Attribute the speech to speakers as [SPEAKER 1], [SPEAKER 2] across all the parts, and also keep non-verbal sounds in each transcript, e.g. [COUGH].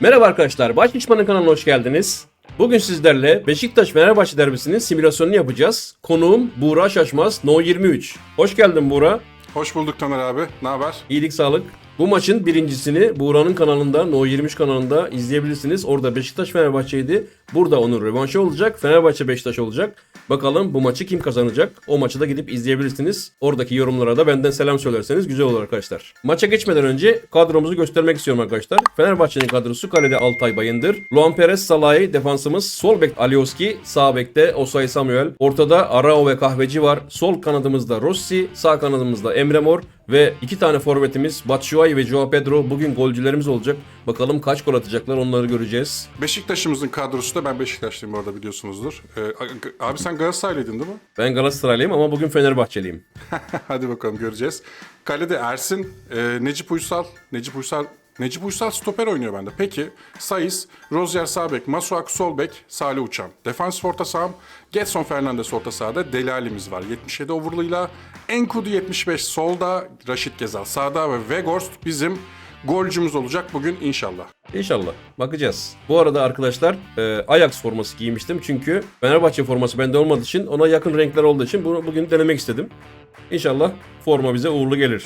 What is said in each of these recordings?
[SPEAKER 1] Merhaba arkadaşlar, Başpişman'ın kanalına hoş geldiniz. Bugün sizlerle Beşiktaş-Fenerbahçe derbisinin simülasyonunu yapacağız. Konuğum Buğra Şaşmaz, No 23. Hoş geldin Buğra.
[SPEAKER 2] Hoş bulduk Tamer abi. Ne haber?
[SPEAKER 1] İyilik sağlık. Bu maçın birincisini Buğra'nın kanalında, No 23 kanalında izleyebilirsiniz. Orada Beşiktaş Fenerbahçe'ydi. Burada onun rövanşı olacak. Fenerbahçe Beşiktaş olacak. Bakalım bu maçı kim kazanacak? O maçı da gidip izleyebilirsiniz. Oradaki yorumlara da benden selam söylerseniz güzel olur arkadaşlar. Maça geçmeden önce kadromuzu göstermek istiyorum arkadaşlar. Fenerbahçe'nin kadrosu kalede Altay Bayındır. Luan Perez Salah'ı defansımız. Sol bek Alioski. Sağ bekte Osay Samuel. Ortada Arao ve Kahveci var. Sol kanadımızda Rossi. Sağ kanadımızda Emre Mor. Ve iki tane forvetimiz Batshuayi ve Joao Pedro bugün golcülerimiz olacak. Bakalım kaç gol atacaklar onları göreceğiz.
[SPEAKER 2] Beşiktaş'ımızın kadrosu da ben Beşiktaşlıyım orada biliyorsunuzdur. Ee, abi sen Galatasaraylıydın değil mi?
[SPEAKER 1] Ben Galatasaraylıyım ama bugün Fenerbahçeliyim. [LAUGHS]
[SPEAKER 2] Hadi bakalım göreceğiz. Kalede Ersin, e, Necip Uysal, Necip Uysal Necip Uysal stoper oynuyor bende. Peki Sayıs, Rozier sağ bek, Masuaku sol bek, Salih Uçan. Defans orta saham, Getson Fernandes orta sahada, Delali'miz var 77 overlığıyla. Enkudu 75 solda, Raşit Gezal sağda ve Vegorst bizim golcümüz olacak bugün inşallah.
[SPEAKER 1] İnşallah. Bakacağız. Bu arada arkadaşlar e, Ajax forması giymiştim. Çünkü Fenerbahçe forması bende olmadığı için ona yakın renkler olduğu için bunu bugün denemek istedim. İnşallah forma bize uğurlu gelir.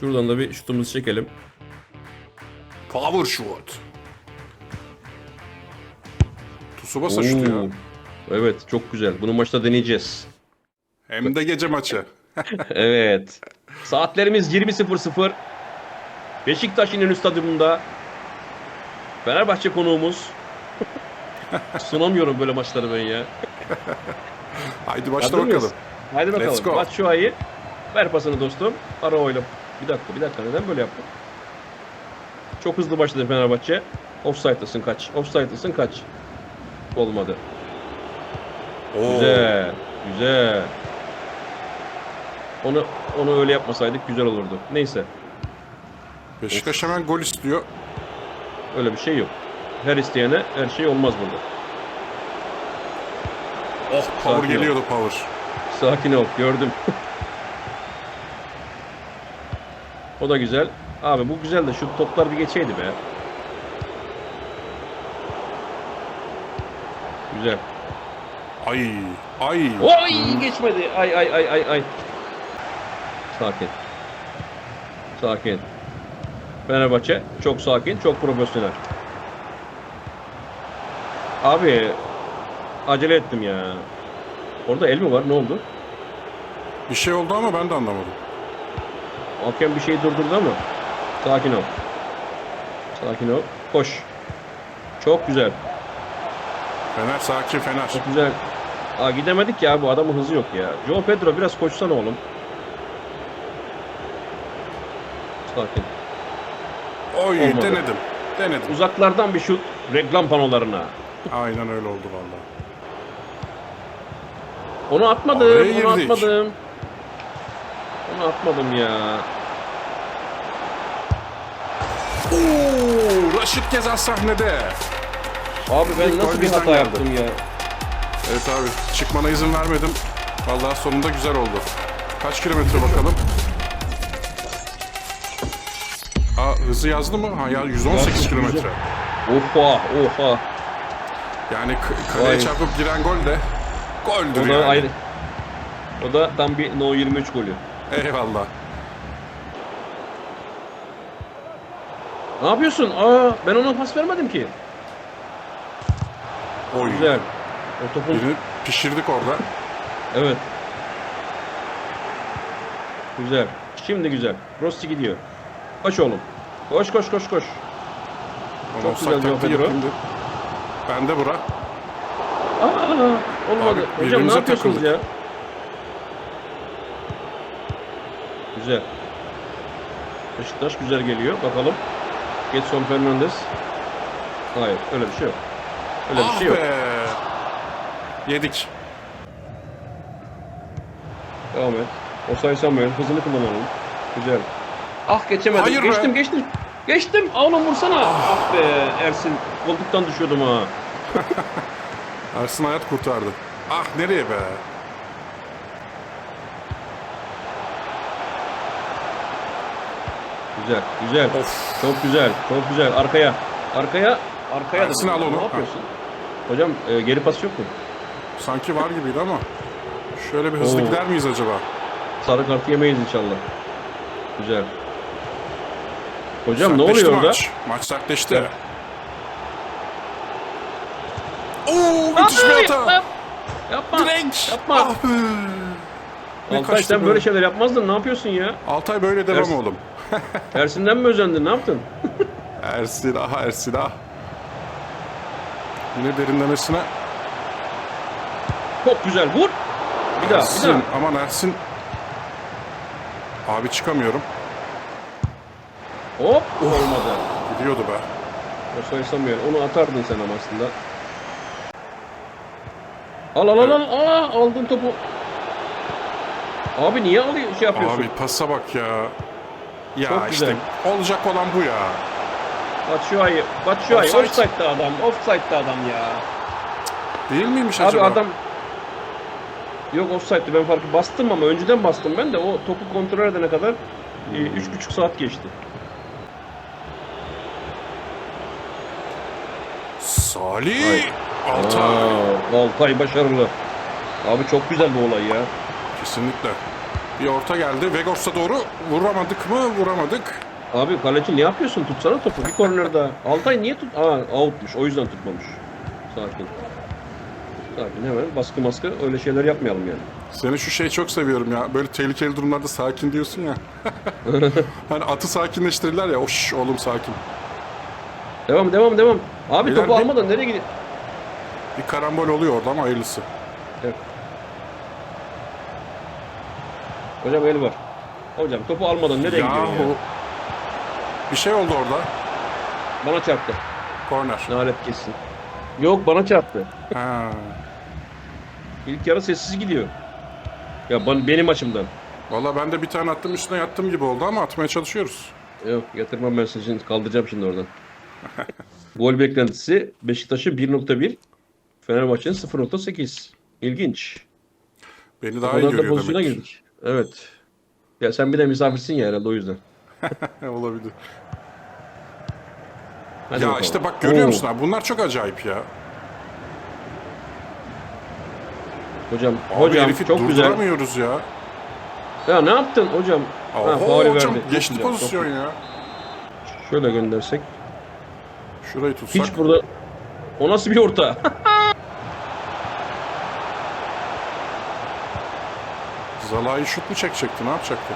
[SPEAKER 1] Şuradan da bir şutumuzu çekelim.
[SPEAKER 2] Power shot. Tsubasa şutu ya.
[SPEAKER 1] Evet çok güzel. Bunu maçta deneyeceğiz.
[SPEAKER 2] Hem de gece maçı. [LAUGHS]
[SPEAKER 1] evet. Saatlerimiz 20.00. Beşiktaş İnönü Stadyumunda. Fenerbahçe konuğumuz. Sunamıyorum böyle maçları ben ya.
[SPEAKER 2] Haydi başla
[SPEAKER 1] Hazır mıyız?
[SPEAKER 2] bakalım.
[SPEAKER 1] Haydi bakalım.
[SPEAKER 2] Let's go.
[SPEAKER 1] Batshuayi. Ver pasını dostum. Arao'yla. Bir dakika bir dakika neden böyle yaptın? Çok hızlı başladı Fenerbahçe. Offside'lısın kaç. Offside'lısın kaç. Olmadı.
[SPEAKER 2] Oo.
[SPEAKER 1] Güzel. Güzel. Onu onu öyle yapmasaydık güzel olurdu. Neyse.
[SPEAKER 2] Beşiktaş hemen gol istiyor.
[SPEAKER 1] Öyle bir şey yok. Her isteyene her şey olmaz burada.
[SPEAKER 2] Oh power
[SPEAKER 1] Sakin ol.
[SPEAKER 2] geliyordu power.
[SPEAKER 1] Sakin ol. Gördüm. [LAUGHS] o da güzel. Abi bu güzel de şu toplar bir geçeydi be. Güzel.
[SPEAKER 2] Ay ay.
[SPEAKER 1] Oy geçmedi. Ay ay ay ay ay. Sakin. Sakin. Fenerbahçe çok sakin, çok profesyonel. Abi acele ettim ya. Orada el mi var? Ne oldu?
[SPEAKER 2] Bir şey oldu ama ben de anlamadım.
[SPEAKER 1] Hakem bir şey durdurdu ama. Sakin ol. Sakin ol. Koş. Çok güzel.
[SPEAKER 2] Fener sakin Fener.
[SPEAKER 1] Çok güzel. Aa gidemedik ya bu adamın hızı yok ya. Joe Pedro biraz koşsana oğlum. Sakin.
[SPEAKER 2] Oy
[SPEAKER 1] Olmadı.
[SPEAKER 2] denedim. Denedim.
[SPEAKER 1] Uzaklardan bir şut reklam panolarına.
[SPEAKER 2] Aynen öyle oldu vallahi.
[SPEAKER 1] Onu atmadım.
[SPEAKER 2] Araya
[SPEAKER 1] Onu
[SPEAKER 2] girdik.
[SPEAKER 1] atmadım. Onu atmadım ya.
[SPEAKER 2] Oo, Raşit Gezal sahnede.
[SPEAKER 1] Abi ben
[SPEAKER 2] İlk
[SPEAKER 1] nasıl bir hata
[SPEAKER 2] geldi.
[SPEAKER 1] yaptım ya.
[SPEAKER 2] Evet abi çıkmana izin vermedim. Vallahi sonunda güzel oldu. Kaç kilometre bakalım? Aa hızı yazdı mı? Ha ya 118
[SPEAKER 1] Yazdı,
[SPEAKER 2] kilometre.
[SPEAKER 1] Oha oha.
[SPEAKER 2] Yani kaleye
[SPEAKER 1] Vay.
[SPEAKER 2] çarpıp giren gol de goldür
[SPEAKER 1] O da
[SPEAKER 2] yani.
[SPEAKER 1] ayrı. O da tam bir No 23 golü.
[SPEAKER 2] Eyvallah.
[SPEAKER 1] Ne yapıyorsun? Aa ben ona pas vermedim ki.
[SPEAKER 2] Oy.
[SPEAKER 1] Güzel. O topun
[SPEAKER 2] Birini pişirdik orada.
[SPEAKER 1] Evet. Güzel. Şimdi güzel. Rossi gidiyor. Koş oğlum. Koş koş koş koş.
[SPEAKER 2] Onu
[SPEAKER 1] Çok güzel
[SPEAKER 2] yapayım dedim. Ben de bura.
[SPEAKER 1] Aa, olmadı.
[SPEAKER 2] Abi,
[SPEAKER 1] Hocam ne yapıyorsunuz
[SPEAKER 2] takıldık.
[SPEAKER 1] ya? Güzel. Beşiktaş güzel geliyor. Bakalım. Getson Fernandes. Hayır öyle bir şey yok. Öyle bir
[SPEAKER 2] ah
[SPEAKER 1] şey yok.
[SPEAKER 2] be. Yedik.
[SPEAKER 1] Devam et. Osay Samuel hızını kullanalım. Güzel. Ah geçemedim.
[SPEAKER 2] Hayır be.
[SPEAKER 1] geçtim geçtim. Geçtim. Aa, Oğlum vursana. Ah be Ersin. Koltuktan düşüyordum ha. [LAUGHS]
[SPEAKER 2] Ersin hayat kurtardı. Ah nereye be?
[SPEAKER 1] Güzel, güzel.
[SPEAKER 2] Of.
[SPEAKER 1] Çok güzel, çok güzel. Arkaya. Arkaya arkaya da.
[SPEAKER 2] Ersin al onu.
[SPEAKER 1] Ne yapıyorsun? Hocam e, geri pas yok mu?
[SPEAKER 2] Sanki var gibiydi ama. Şöyle bir hızlı
[SPEAKER 1] Oo.
[SPEAKER 2] gider miyiz acaba?
[SPEAKER 1] Sarı kart yemeyiz inşallah. Güzel. Hocam ne
[SPEAKER 2] Sertleşti
[SPEAKER 1] oluyor orada?
[SPEAKER 2] maç. Maç sertleşti.
[SPEAKER 1] Evet.
[SPEAKER 2] Oo müthiş bir hata.
[SPEAKER 1] Yapma.
[SPEAKER 2] Direkt.
[SPEAKER 1] Yapma.
[SPEAKER 2] Ah be. Ne
[SPEAKER 1] Altay sen böyle şeyler yapmazdın. Ne yapıyorsun ya?
[SPEAKER 2] Altay böyle devam
[SPEAKER 1] Ersin.
[SPEAKER 2] oğlum.
[SPEAKER 1] Ersin'den mi özendin? Ne yaptın?
[SPEAKER 2] Ersin ah Ersin ah. Yine derinlemesine.
[SPEAKER 1] Çok güzel. Vur. Bir daha. Bir daha.
[SPEAKER 2] Aman Ersin. Abi çıkamıyorum.
[SPEAKER 1] Hop. Olmadı.
[SPEAKER 2] Gidiyordu be.
[SPEAKER 1] O sayısamıyor. Onu atardın sen ama aslında. Al al al al. Aa, aldın topu. Abi niye alıyor şey yapıyorsun?
[SPEAKER 2] Abi pasa bak ya. Ya
[SPEAKER 1] Çok
[SPEAKER 2] işte
[SPEAKER 1] güzel.
[SPEAKER 2] olacak olan bu ya.
[SPEAKER 1] Batshuayi. Batshuayi.
[SPEAKER 2] Offside.
[SPEAKER 1] Offside'da adam. Offside'da adam ya.
[SPEAKER 2] Değil miymiş
[SPEAKER 1] Abi
[SPEAKER 2] acaba?
[SPEAKER 1] adam Yok offside'di ben farkı bastım ama önceden bastım ben de o topu kontrol edene kadar e, üç buçuk saat geçti.
[SPEAKER 2] Salih. Altay.
[SPEAKER 1] Aa, Altay başarılı. Abi çok güzel bu olay ya.
[SPEAKER 2] Kesinlikle. Bir orta geldi. Vegors'a doğru vuramadık mı? Vuramadık.
[SPEAKER 1] Abi kaleci ne yapıyorsun? Tutsana topu bir korner daha. Altay niye tut? Aa outmuş o yüzden tutmamış. Sakin. Sakin hemen baskı maskı öyle şeyler yapmayalım yani.
[SPEAKER 2] Seni şu şeyi çok seviyorum ya. Böyle tehlikeli durumlarda sakin diyorsun ya. [LAUGHS] hani atı sakinleştirirler ya. Oş oğlum sakin.
[SPEAKER 1] Devam devam devam. Abi
[SPEAKER 2] Beyler
[SPEAKER 1] topu almadan nereye gidiyor?
[SPEAKER 2] Bir karambol oluyor orada ama hayırlısı.
[SPEAKER 1] Hocam el var. Hocam topu almadan nereye gidiyor ya?
[SPEAKER 2] Yahu. Bir şey oldu orada.
[SPEAKER 1] Bana çarptı.
[SPEAKER 2] Korner.
[SPEAKER 1] Nalet kessin. Yok bana çarptı.
[SPEAKER 2] Ha.
[SPEAKER 1] İlk yarı sessiz gidiyor. Ya ben, benim açımdan.
[SPEAKER 2] Valla ben de bir tane attım üstüne yattım gibi oldu ama atmaya çalışıyoruz.
[SPEAKER 1] Yok yatırmam ben sizin kaldıracağım şimdi oradan. [LAUGHS] Gol beklentisi Beşiktaş'ın 1.1 Fenerbahçe'nin 0.8. İlginç.
[SPEAKER 2] Beni daha
[SPEAKER 1] O
[SPEAKER 2] iyi görüyor demek.
[SPEAKER 1] girdik. Evet. Ya sen bir de misafirsin ya herhalde o yüzden. [LAUGHS]
[SPEAKER 2] Olabilir.
[SPEAKER 1] Hadi
[SPEAKER 2] ya
[SPEAKER 1] bakalım.
[SPEAKER 2] işte bak görüyor
[SPEAKER 1] Oo.
[SPEAKER 2] musun abi? Bunlar çok acayip ya.
[SPEAKER 1] Hocam,
[SPEAKER 2] Abi
[SPEAKER 1] hocam
[SPEAKER 2] herifi
[SPEAKER 1] çok güzel.
[SPEAKER 2] durduramıyoruz ya.
[SPEAKER 1] Ya ne yaptın hocam? Ha,
[SPEAKER 2] Oho,
[SPEAKER 1] faulü
[SPEAKER 2] hocam
[SPEAKER 1] verdi.
[SPEAKER 2] Geçti
[SPEAKER 1] güzel, çok
[SPEAKER 2] pozisyon ya.
[SPEAKER 1] Şöyle göndersek.
[SPEAKER 2] Şurayı tutsak.
[SPEAKER 1] Hiç burada... O nasıl bir orta? [LAUGHS]
[SPEAKER 2] Zalai şut mu çekecekti? Ne yapacaktı?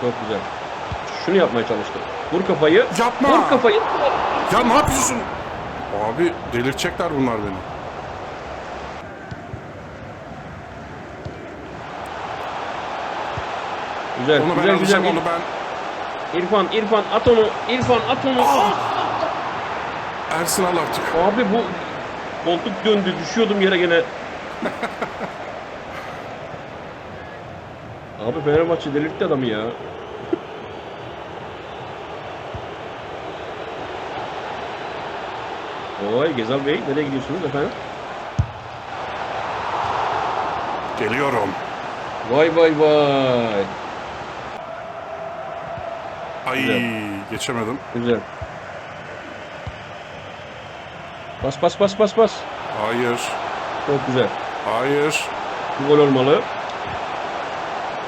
[SPEAKER 1] Çok güzel. Şunu yapmaya çalıştım. Vur kafayı.
[SPEAKER 2] Yapma!
[SPEAKER 1] Vur kafayı.
[SPEAKER 2] Ya ne yapıyorsun? Abi delirtecekler bunlar beni.
[SPEAKER 1] Güzel,
[SPEAKER 2] Onu ben
[SPEAKER 1] güzel, güzel.
[SPEAKER 2] alacağım, onu ben...
[SPEAKER 1] İrfan, İrfan at onu. İrfan at onu.
[SPEAKER 2] Ah! Ersin al artık.
[SPEAKER 1] Abi bu koltuk döndü. Düşüyordum yere gene. [LAUGHS] Abi Fenerbahçe delirtti adamı ya. [LAUGHS] Oy Gezal Bey nereye gidiyorsunuz efendim?
[SPEAKER 2] Geliyorum.
[SPEAKER 1] Vay vay vay.
[SPEAKER 2] Ay
[SPEAKER 1] Güzel.
[SPEAKER 2] geçemedim.
[SPEAKER 1] Güzel. Bas bas bas bas bas.
[SPEAKER 2] Hayır.
[SPEAKER 1] Çok güzel.
[SPEAKER 2] Hayır.
[SPEAKER 1] Bu gol olmalı.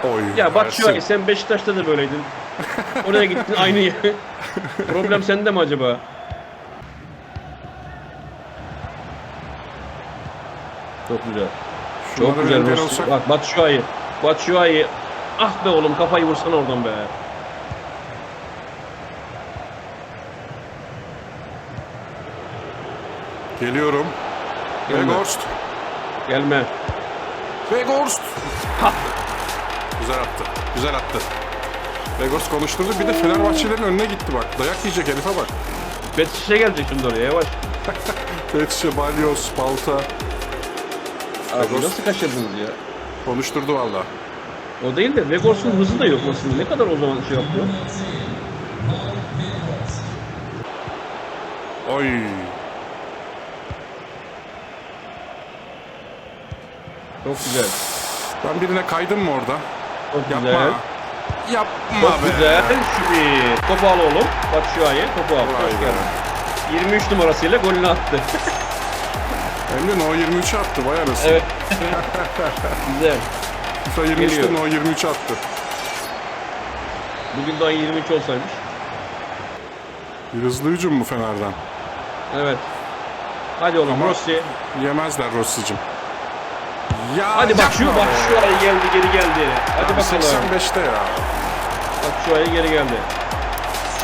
[SPEAKER 2] Oy.
[SPEAKER 1] Ya bak şu an sen Beşiktaş'ta da böyleydin. Oraya gittin aynı yer. [LAUGHS] Problem sende mi acaba? Çok güzel.
[SPEAKER 2] Şunlara
[SPEAKER 1] Çok güzel. Bak Batshuayi. Batshuayi. Ah be oğlum kafayı vursana oradan be.
[SPEAKER 2] Geliyorum.
[SPEAKER 1] Gelme.
[SPEAKER 2] Vegorst.
[SPEAKER 1] Gelme.
[SPEAKER 2] Vegorst. Güzel attı. Güzel attı. Vegorst konuşturdu. Bir de Fenerbahçelerin önüne gitti bak. Dayak yiyecek herife bak.
[SPEAKER 1] Betiş'e gelecek şimdi oraya yavaş. [LAUGHS]
[SPEAKER 2] Petşe, Balyoz, Balta.
[SPEAKER 1] Abi
[SPEAKER 2] Vegors.
[SPEAKER 1] nasıl kaçırdınız ya?
[SPEAKER 2] Konuşturdu valla.
[SPEAKER 1] O değil de Vegors'un hızı da yok nasıl? Ne kadar o zaman şey yapıyor?
[SPEAKER 2] Oy.
[SPEAKER 1] Çok güzel.
[SPEAKER 2] Ben birine kaydım mı orada?
[SPEAKER 1] Çok
[SPEAKER 2] Yapma.
[SPEAKER 1] güzel.
[SPEAKER 2] Yapma
[SPEAKER 1] Çok
[SPEAKER 2] be.
[SPEAKER 1] güzel. Şu bir. Topu al oğlum. Bak şu ayı. Topu al.
[SPEAKER 2] Vay
[SPEAKER 1] Hoş
[SPEAKER 2] be.
[SPEAKER 1] geldin. 23 numarasıyla golünü attı.
[SPEAKER 2] Emre No 23 attı vay arası.
[SPEAKER 1] evet. güzel.
[SPEAKER 2] FIFA 23'te
[SPEAKER 1] Geliyor.
[SPEAKER 2] No 23 attı.
[SPEAKER 1] Bugün daha 23 olsaymış.
[SPEAKER 2] Bir hızlı hücum mu Fener'den?
[SPEAKER 1] Evet. Hadi oğlum
[SPEAKER 2] Ama-
[SPEAKER 1] Rossi.
[SPEAKER 2] Yemezler Rossi'cim. Ya
[SPEAKER 1] Hadi bak
[SPEAKER 2] yapma
[SPEAKER 1] şu bak
[SPEAKER 2] be.
[SPEAKER 1] şu ayı geldi geri geldi. Hadi
[SPEAKER 2] Abi
[SPEAKER 1] bakalım.
[SPEAKER 2] 85'te ya.
[SPEAKER 1] Bak şu ayı geri geldi.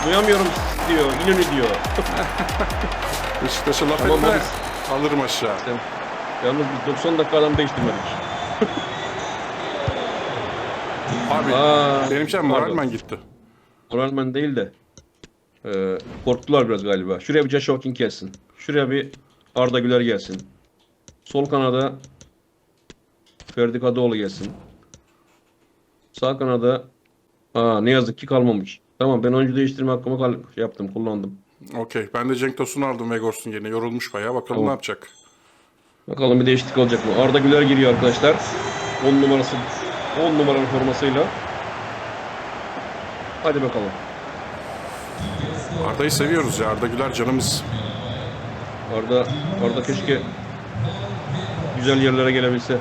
[SPEAKER 1] Duyamıyorum diyor. İnönü diyor. [LAUGHS]
[SPEAKER 2] Beşiktaş'a laf
[SPEAKER 1] Tamam,
[SPEAKER 2] etme. Alırım aşağı.
[SPEAKER 1] Sen, yalnız biz 90 dakika adam değiştirmedik. [LAUGHS]
[SPEAKER 2] Abi
[SPEAKER 1] Aa,
[SPEAKER 2] benim şey
[SPEAKER 1] pardon.
[SPEAKER 2] moralmen gitti.
[SPEAKER 1] Moralman değil de e, korktular biraz galiba. Şuraya bir Joshua King gelsin. Şuraya bir Arda Güler gelsin. Sol kanada Ferdi Kadıoğlu gelsin. Sağ kanada Aa, ne yazık ki kalmamış. Tamam ben oyuncu değiştirme hakkımı şey yaptım kullandım.
[SPEAKER 2] Okey. Ben de Cenk Tosun'u aldım Vegors'un yerine. Yorulmuş bayağı. Bakalım
[SPEAKER 1] Tamam.
[SPEAKER 2] ne yapacak.
[SPEAKER 1] Bakalım bir değişiklik olacak mı? Arda Güler giriyor arkadaşlar. 10 numarası 10 numaranın formasıyla. Hadi bakalım.
[SPEAKER 2] Arda'yı seviyoruz ya. Arda Güler canımız.
[SPEAKER 1] Arda Arda keşke güzel yerlere gelebilse.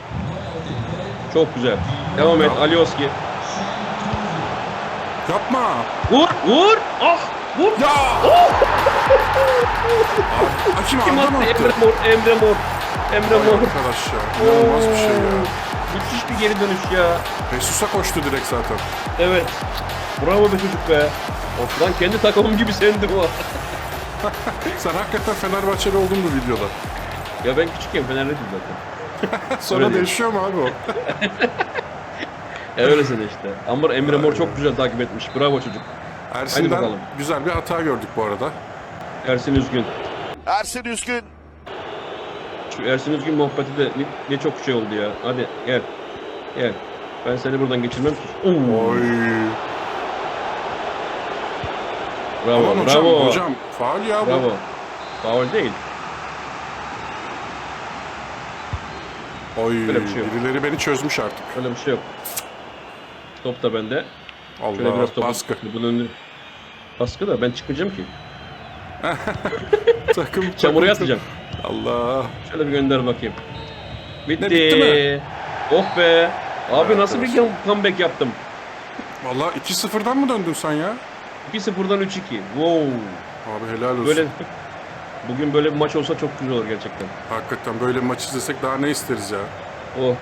[SPEAKER 1] Çok güzel. Devam et Alioski.
[SPEAKER 2] Yapma.
[SPEAKER 1] Vur vur. Ah vur.
[SPEAKER 2] Ya. Hakim
[SPEAKER 1] Kim attı? Emre Mor. Emre Mor. Emre
[SPEAKER 2] Vay
[SPEAKER 1] Mor.
[SPEAKER 2] arkadaş ya. İnanılmaz bir şey ya.
[SPEAKER 1] Müthiş bir geri dönüş ya.
[SPEAKER 2] Jesus'a koştu direkt zaten.
[SPEAKER 1] Evet. Bravo be çocuk be. Of lan kendi takımım gibi sendim o. [LAUGHS]
[SPEAKER 2] Sen hakikaten Fenerbahçeli oldun bu videoda.
[SPEAKER 1] ya ben küçükken Fenerliydim zaten. [LAUGHS]
[SPEAKER 2] Sonra
[SPEAKER 1] Öyle
[SPEAKER 2] değişiyor mu abi o?
[SPEAKER 1] E öylesine işte. Ama Emre Mor çok güzel takip etmiş. Bravo çocuk.
[SPEAKER 2] Ersin'den
[SPEAKER 1] bakalım.
[SPEAKER 2] güzel bir hata gördük bu arada.
[SPEAKER 1] Ersin Üzgün.
[SPEAKER 3] Ersin Üskün
[SPEAKER 1] Şu Ersin Üzgün muhabbeti de ne, ne çok şey oldu ya. Hadi gel. Gel. Ben seni buradan geçirmem ki.
[SPEAKER 2] Oy.
[SPEAKER 1] bravo,
[SPEAKER 2] Aman hocam,
[SPEAKER 1] bravo.
[SPEAKER 2] hocam. Faal ya bu.
[SPEAKER 1] Bravo. Faul değil.
[SPEAKER 2] Oy.
[SPEAKER 1] Böyle bir şey yok.
[SPEAKER 2] Birileri beni çözmüş artık.
[SPEAKER 1] Öyle bir şey yok. Top da bende. Şöyle
[SPEAKER 2] Allah
[SPEAKER 1] biraz topu.
[SPEAKER 2] baskı.
[SPEAKER 1] Bunun önünü- Baskı da ben çıkacağım ki. [LAUGHS]
[SPEAKER 2] takım [LAUGHS]
[SPEAKER 1] Çamura
[SPEAKER 2] takım-
[SPEAKER 1] yatacağım.
[SPEAKER 2] Allah.
[SPEAKER 1] Şöyle bir gönder bakayım. Bitti.
[SPEAKER 2] Ne, bitti mi?
[SPEAKER 1] Oh be. Abi
[SPEAKER 2] Evet,
[SPEAKER 1] nasıl bir comeback yaptım?
[SPEAKER 2] Vallahi 2-0'dan mı döndün sen ya?
[SPEAKER 1] 2-0'dan 3-2. Wow.
[SPEAKER 2] Abi helal olsun.
[SPEAKER 1] Böyle bugün böyle bir maç olsa çok güzel olur gerçekten.
[SPEAKER 2] Hakikaten böyle bir maç izlesek daha ne isteriz ya?
[SPEAKER 1] Oh.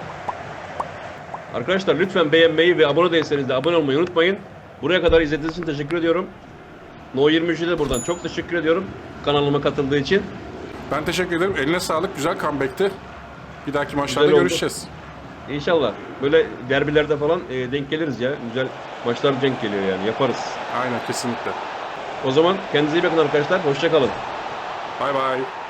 [SPEAKER 1] Arkadaşlar lütfen beğenmeyi ve abone değilseniz de abone olmayı unutmayın. Buraya kadar izlediğiniz için teşekkür ediyorum. No 23'e de buradan çok teşekkür ediyorum kanalıma katıldığı için.
[SPEAKER 2] Ben teşekkür ederim. Eline sağlık. Güzel comeback'ti. Bir dahaki maçlarda
[SPEAKER 1] Güzel oldu.
[SPEAKER 2] görüşeceğiz.
[SPEAKER 1] İnşallah böyle derbilerde falan e, denk geliriz ya. Güzel maçlar denk geliyor yani yaparız.
[SPEAKER 2] Aynen kesinlikle.
[SPEAKER 1] O zaman kendinize iyi bakın arkadaşlar. Hoşçakalın.
[SPEAKER 2] Bay bay.